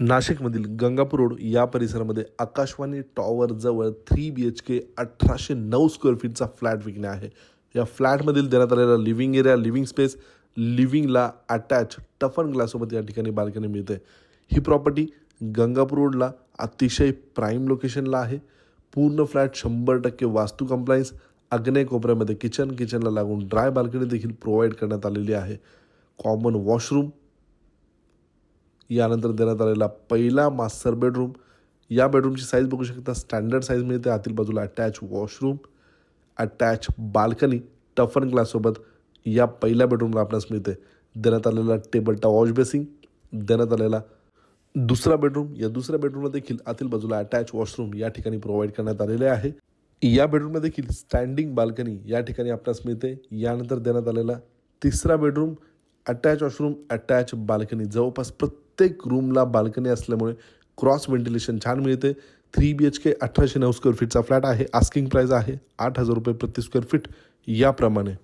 नाशिकमधील गंगापूर रोड या परिसरामध्ये आकाशवाणी टॉवरजवळ थ्री बी एच के अठराशे नऊ स्क्वेअर फीटचा फ्लॅट विकणे आहे. या फ्लॅटमधील देण्यात आलेला लिव्हिंग एरिया लिव्हिंग स्पेस लिव्हिंगला अटॅच टफन ग्लासोबत या ठिकाणी बाल्कनी मिळते. ही प्रॉपर्टी गंगापूर रोडला अतिशय प्राईम लोकेशनला आहे. पूर्ण फ्लॅट शंभर टक्के वास्तू कंप्लायन्स अग्नेय कोपऱ्यामध्ये किचन किचनला लागून ड्राय बाल्कनी देखील प्रोव्हाइड करण्यात आलेली आहे. कॉमन वॉशरूम यानंतर देण्यात आलेला पहिला मास्टर बेडरूम. या बेडरूमची साईज बघू शकता. स्टँडर्ड साईज मिळते. आतील बाजूला अटॅच वॉशरूम अटॅच बाल्कनी टफन ग्लाससोबत या पहिल्या बेडरूमला आपणास मिळते. देण्यात आलेला टेबल टा वॉश बेसिंग देण्यात आलेला दुसरा बेडरूम या दुसऱ्या बेडरूमला देखील आतील बाजूला अटॅच वॉशरूम या ठिकाणी प्रोव्हाइड करण्यात आलेले आहे. या बेडरूमला देखील स्टँडिंग बाल्कनी या ठिकाणी आपणास मिळते. यानंतर देण्यात आलेला तिसरा bedroom attach washroom attach balcony जवळपास प्रत्येक रूमला बाल्कनी असल्यामुळे क्रॉस व्हेंटिलेशन छान मिळते. थ्री बी एच के अठराशे नऊ स्क्वेअर फीटचा फ्लॅट आहे. आस्किंग प्राईज आहे आठ हजार रुपये प्रति स्क्वेअर फीट याप्रमाणे.